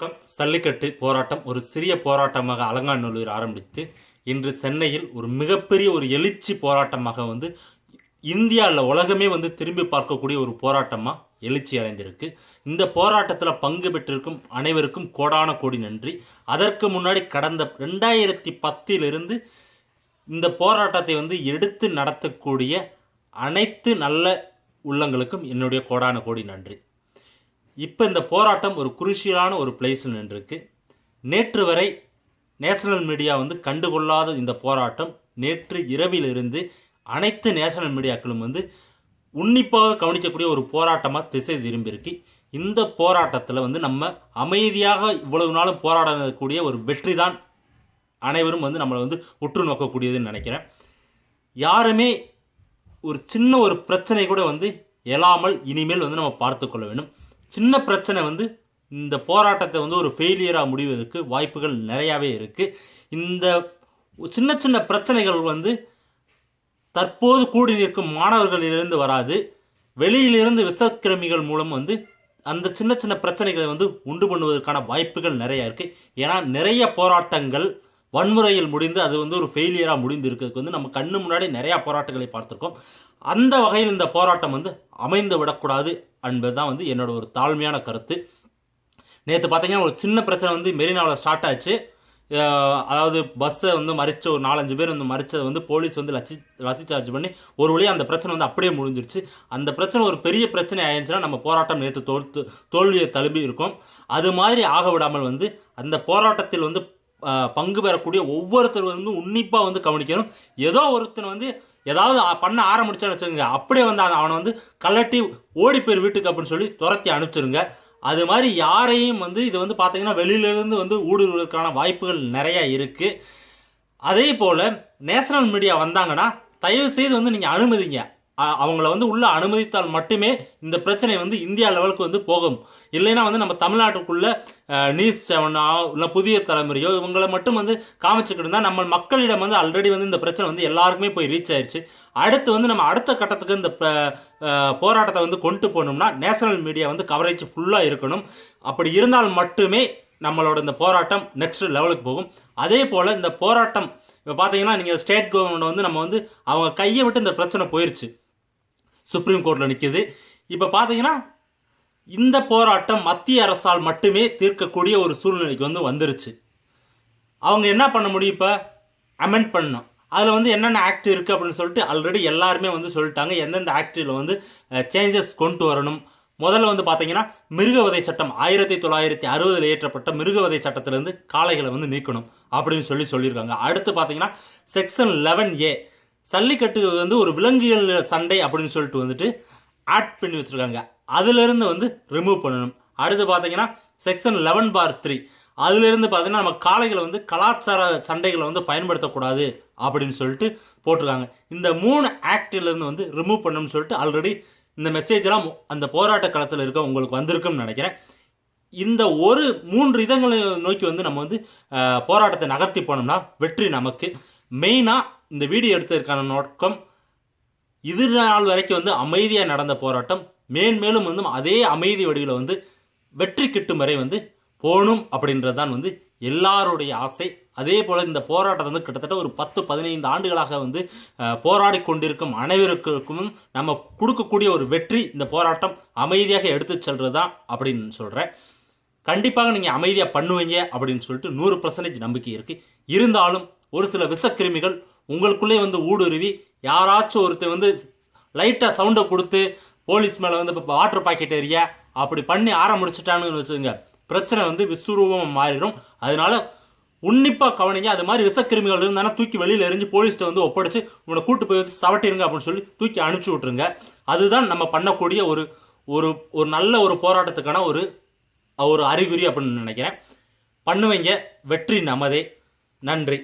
வணக்கம் சல்லிக்கட்டு போராட்டம் ஒரு சிறிய போராட்டமாக அலங்காநல்லூர் ஆரம்பித்து இன்று சென்னையில் ஒரு மிகப்பெரிய ஒரு எழுச்சி போராட்டமாக வந்து இந்தியாவில் உலகமே வந்து திரும்பி பார்க்கக்கூடிய ஒரு போராட்டமாக எழுச்சி அடைந்திருக்கு. இந்த போராட்டத்தில் பங்கு பெற்றிருக்கும் அனைவருக்கும் கோடான கோடி நன்றி. அதற்கு முன்னாடி கடந்த ரெண்டாயிரத்தி பத்திலிருந்து இந்த போராட்டத்தை வந்து எடுத்து நடத்தக்கூடிய அனைத்து நல்ல உள்ளங்களுக்கும் என்னுடைய கோடான கோடி நன்றி. இப்போ இந்த போராட்டம் ஒரு குருஷியலான ஒரு பிளேஸில் நின்றுருக்கு. நேற்று வரை நேஷனல் மீடியா வந்து கண்டுகொள்ளாத இந்த போராட்டம் நேற்று இரவிலிருந்து அனைத்து நேஷனல் மீடியாக்களும் வந்து உன்னிப்பாக கவனிக்கக்கூடிய ஒரு போராட்டமாக திசை திரும்பியிருக்கு. இந்த போராட்டத்தில் வந்து நம்ம அமைதியாக இவ்வளவு நாளும் போராடக்கூடிய ஒரு வெற்றி தான் அனைவரும் வந்து நம்மளை வந்து உற்று நோக்கக்கூடியதுன்னு நினைக்கிறேன். யாருமே ஒரு சின்ன ஒரு பிரச்சனை கூட வந்து எழாமல் இனிமேல் வந்து நம்ம பார்த்து கொள்ள வேண்டும். சின்ன பிரச்சனை வந்து இந்த போராட்டத்தை வந்து ஒரு ஃபெயிலியராக முடிவதற்கு வாய்ப்புகள் நிறையாவே இருக்குது இந்த சின்ன சின்ன பிரச்சனைகள் வந்து தற்போது கூடி நிற்கும் மாணவர்களிலிருந்து வராது. வெளியிலிருந்து விஷக்கிருமிகள் மூலம் வந்து அந்த சின்ன சின்ன பிரச்சனைகளை வந்து உண்டு பண்ணுவதற்கான வாய்ப்புகள் நிறையா இருக்குது ஏன்னா நிறைய போராட்டங்கள் வன்முறையில் முடிந்து அது வந்து ஒரு ஃபெயிலியராக முடிந்து இருக்கிறதுக்கு வந்து நம்ம கண்ணு முன்னாடி நிறையா போராட்டங்களை பார்த்துருக்கோம். அந்த வகையில் இந்த போராட்டம் வந்து அமைந்து விடக்கூடாது என்பதுதான் வந்து என்னோட ஒரு தாழ்மையான கருத்து. நேற்று பார்த்தீங்கன்னா ஒரு சின்ன பிரச்சனை வந்து மெரினாவில் ஸ்டார்ட் ஆச்சு. அதாவது பஸ்ஸை வந்து மறிச்ச ஒரு நாலஞ்சு பேர் வந்து மறிச்சதை வந்து போலீஸ் வந்து லட்சி லத்தி சார்ஜ் பண்ணி ஒரு வழியாக அந்த பிரச்சனை வந்து அப்படியே முடிஞ்சிருச்சு. அந்த பிரச்சனை ஒரு பெரிய பிரச்சனை ஆயிருந்துச்சுன்னா நம்ம போராட்டம் நேற்று தோல் தோல்வியை தழுவி இருக்கும். அது மாதிரி ஆக விடாமல் வந்து அந்த போராட்டத்தில் வந்து பங்கு பெறக்கூடிய ஒவ்வொருத்தர் வந்து உன்னிப்பாக வந்து கவனிக்கணும். ஏதோ ஒருத்தன் வந்து ஏதாவது பண்ண ஆரம்பிச்சான்னு வச்சுக்கோங்க. அப்படியே வந்து அவனை வந்து கலட்டி ஓடி போயிரு வீட்டுக்கு அப்படின்னு சொல்லி துரத்தி அனுப்பிச்சிருங்க. அது மாதிரி யாரையும் வந்து இது வந்து பார்த்தீங்கன்னா வெளியிலேருந்து வந்து ஊடுருவதற்கான வாய்ப்புகள் நிறையா இருக்குது அதே போல் நேஷனல் மீடியா வந்தாங்கன்னா தயவு செய்து வந்து நீங்கள் அனுமதிங்க. அவங்கள வந்து உள்ள அனுமதித்தால் மட்டுமே இந்த பிரச்சனை வந்து இந்தியா லெவலுக்கு வந்து போகும். இல்லைன்னா வந்து நம்ம தமிழ்நாட்டுக்குள்ள நியூஸ் செவனோ இல்லை புதிய தலைமுறையோ இவங்களை மட்டும் வந்து காமிச்சுக்கிட்டு இருந்தால் நம்ம மக்களிடம் வந்து ஆல்ரெடி வந்து இந்த பிரச்சனை வந்து எல்லாருக்குமே போய் ரீச் ஆயிடுச்சு அடுத்து வந்து நம்ம அடுத்த கட்டத்துக்கு இந்த ப- போராட்டத்தை வந்து கொண்டு போகணும்னா நேஷனல் மீடியா வந்து கவரேஜ் ஃபுல்லாக இருக்கணும். அப்படி இருந்தால் மட்டுமே நம்மளோட இந்த போராட்டம் நெக்ஸ்ட் லெவலுக்கு போகும். அதே போல் இந்த போராட்டம் இப்போ பார்த்தீங்கன்னா நீங்கள் ஸ்டேட் கவர்மெண்ட் வந்து நம்ம வந்து அவங்க கையை விட்டு இந்த பிரச்சனை போயிடுச்சு சுப்ரீம் கோர்ட்டில் நிற்கிது இப்போ பார்த்தீங்கன்னா இந்த போராட்டம் மத்திய அரசால் மட்டுமே தீர்க்கக்கூடிய ஒரு சூழ்நிலைக்கு வந்து வந்துருச்சு. அவங்க என்ன பண்ண முடியும் இப்போ? அமெண்ட் பண்ணணும். அதில் வந்து என்னென்ன ஆக்ட் இருக்குது அப்படின்னு சொல்லிட்டு ஆல்ரெடி எல்லாருமே வந்து சொல்லிட்டாங்க. எந்தெந்த ஆக்டில் வந்து சேஞ்சஸ் கொண்டு வரணும். முதல்ல வந்து பார்த்தீங்கன்னா மிருகவதை சட்டம் ஆயிரத்தி தொள்ளாயிரத்தி அறுபதில் இயற்றப்பட்ட மிருகவதை சட்டத்திலேருந்து காளைகளை வந்து நீக்கணும் அப்படின்னு சொல்லி சொல்லியிருக்காங்க. அடுத்து பார்த்தீங்கன்னா செக்ஷன் லெவன் ஏ சல்லிக்கட்டு வந்து ஒரு விலங்குகள் சண்டை அப்படின்னு சொல்லிட்டு வந்துட்டு ஆட் பண்ணி வச்சுருக்காங்க. அதிலிருந்து வந்து ரிமூவ் பண்ணணும். அடுத்து பார்த்தீங்கன்னா செக்ஷன் லெவன் பார் த்ரீ அதிலிருந்து பார்த்தீங்கன்னா நம்ம காளைகளை வந்து கலாச்சார சண்டைகளை வந்து பயன்படுத்தக்கூடாது அப்படின்னு சொல்லிட்டு போட்டிருக்காங்க. இந்த மூணு ஆக்டிலிருந்து வந்து ரிமூவ் பண்ணணும்னு சொல்லிட்டு ஆல்ரெடி இந்த மெசேஜ்லாம் அந்த போராட்ட களத்தில் இருக்க உங்களுக்கு வந்திருக்கும்னு நினைக்கிறேன். இந்த ஒரு மூன்று இதங்களை நோக்கி வந்து நம்ம வந்து போராட்டத்தை நகர்த்தி போனோம்னா வெற்றி நமக்கு. மெயினாக இந்த வீடியோ எடுத்ததற்கான நோக்கம் இது நாள் வரைக்கும் வந்து அமைதியாக நடந்த போராட்டம் மேன்மேலும் வந்து அதே அமைதி வடிவில் வந்து வெற்றி கிட்டும் வரை வந்து போகணும் அப்படின்றது தான் வந்து எல்லாருடைய ஆசை. அதே போல் இந்த போராட்டத்தை வந்து கிட்டத்தட்ட ஒரு பத்து பதினைந்து ஆண்டுகளாக வந்து போராடி கொண்டிருக்கும் அனைவருக்கும் நம்ம கொடுக்கக்கூடிய ஒரு வெற்றி இந்த போராட்டம். அமைதியாக எடுத்து செல்றது தான் அப்படின்னு சொல்கிறேன் கண்டிப்பாக நீங்கள் அமைதியாக பண்ணுவீங்க அப்படின்னு சொல்லிட்டு நூறு பர்சன்டேஜ் நம்பிக்கை இருக்குது இருந்தாலும் ஒரு சில விஷக்கிருமிகள் உங்களுக்குள்ளே வந்து ஊடுருவி யாராச்சும் ஒருத்தர் வந்து லைட்டாக சவுண்டை கொடுத்து போலீஸ் மேலே வந்து இப்போ வாட்டர் பாக்கெட் எரிய அப்படி பண்ணி ஆரம்பிச்சிட்டானுன்னு வச்சுக்கோங்க. பிரச்சனை வந்து விஸ்வரூபமாக மாறிடும். அதனால உன்னிப்பாக கவனிங்க. அது மாதிரி விஷக்கிருமிகள் இருந்தானா தூக்கி வெளியில் எரிஞ்சு போலீஸ்கிட்ட வந்து ஒப்படைச்சு உன்னை கூட்டு போய் வச்சு சவட்டிருங்க அப்படின்னு சொல்லி தூக்கி அனுப்பிச்சி விட்ருங்க அதுதான் நம்ம பண்ணக்கூடிய ஒரு ஒரு ஒரு நல்ல ஒரு போராட்டத்துக்கான ஒரு ஒரு அறிகுறி அப்படின்னு நினைக்கிறேன். பண்ணுவீங்க. வெற்றி நமதே. நன்றி.